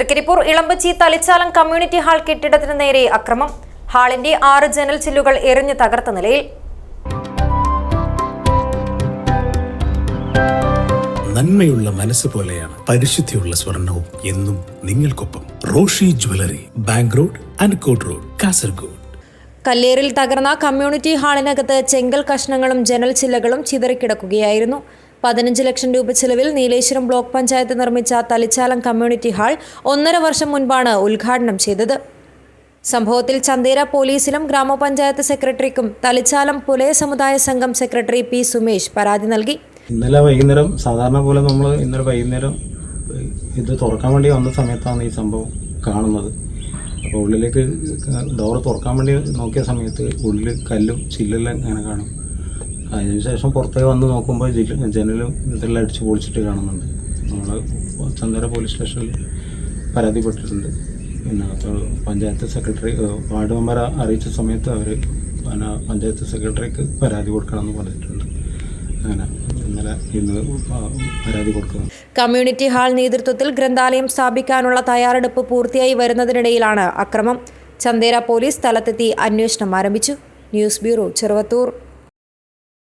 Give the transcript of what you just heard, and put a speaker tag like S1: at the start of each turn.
S1: Trikaripur Elambachi Thalichalam community hall കെട്ടിടത്തിന് നേരെ അക്രമം. ഹാളിന്റെ ആറ് ജനൽ ചില്ലുകൾ എറിഞ്ഞു തകർത്ത നിലയിൽ.
S2: നന്മയുള്ള മനസ്സ് പോലെയാണ് പരിശുദ്ധിയുള്ള സ്വർണവും എന്നും നിങ്ങൾക്കൊപ്പം Roshi jewellery bank road Ankott road Kasaragod.
S1: കല്ലേറിൽ തകർന്ന കമ്മ്യൂണിറ്റി ഹാളിനകത്ത് ചെങ്കൽ കഷ്ണങ്ങളും ജനൽ ചില്ലകളും ചിതറിക്കിടക്കുകയായിരുന്നു. പതിനഞ്ച് ലക്ഷം രൂപ ചെലവിൽ നീലേശ്വരം ബ്ലോക്ക് പഞ്ചായത്ത് നിർമ്മിച്ച തളിച്ചാലം കമ്മ്യൂണിറ്റി ഹാൾ ഒന്നര വർഷം മുൻപാണ് ഉദ്ഘാടനം ചെയ്തത്. സംഭവത്തിൽ ചന്തേര പോലീസിലും ഗ്രാമപഞ്ചായത്ത് സെക്രട്ടറിക്കും തളിച്ചാലം പുലയ സമുദായ സംഘം സെക്രട്ടറി പി സുമേഷ് പരാതി നൽകി.
S3: ഇന്നലെ വൈകുന്നേരം സാധാരണ പോലെ നമ്മൾ ഇന്നലെ വൈകുന്നേരം ഇത് തുറക്കാൻ വേണ്ടി വന്ന സമയത്താണ് ഈ സംഭവം കാണുന്നത്. അപ്പോൾ ഉള്ളിലേക്ക് ഡോറ് തുറക്കാൻ വേണ്ടി നോക്കിയ സമയത്ത് ഉള്ളിൽ കല്ലും ചില്ലെല്ലാം ഇങ്ങനെ കാണും? അതിനുശേഷം പുറത്തേക്ക് വന്ന് നോക്കുമ്പോൾ ഇതിൽ ജനലും ഇതെല്ലാം അടിച്ച് പൊളിച്ചിട്ട് കാണുന്നുണ്ട്. നമ്മൾ ചന്ദര പോലീസ് സ്റ്റേഷനിൽ പരാതിപ്പെട്ടിട്ടുണ്ട്. പിന്നെ പഞ്ചായത്ത് സെക്രട്ടറി വാർഡ് മെമ്പറെ അറിയിച്ച സമയത്ത് അവർ പിന്നെ പഞ്ചായത്ത് സെക്രട്ടറിക്ക് പരാതി കൊടുക്കണമെന്ന് പറഞ്ഞിട്ടുണ്ട്. അങ്ങനെ പരാതി കൊടുക്കുന്നു.
S1: കമ്മ്യൂണിറ്റി ഹാൾ നേതൃത്വത്തിൽ ഗ്രന്ഥാലയം സ്ഥാപിക്കാനുള്ള തയ്യാറെടുപ്പ് പൂർത്തിയായി വരുന്നതിനിടയിലാണ് അക്രമം. ചന്തേര പോലീസ് സ്ഥലത്തെത്തി അന്വേഷണം ആരംഭിച്ചു. News bureau Cheruvathur.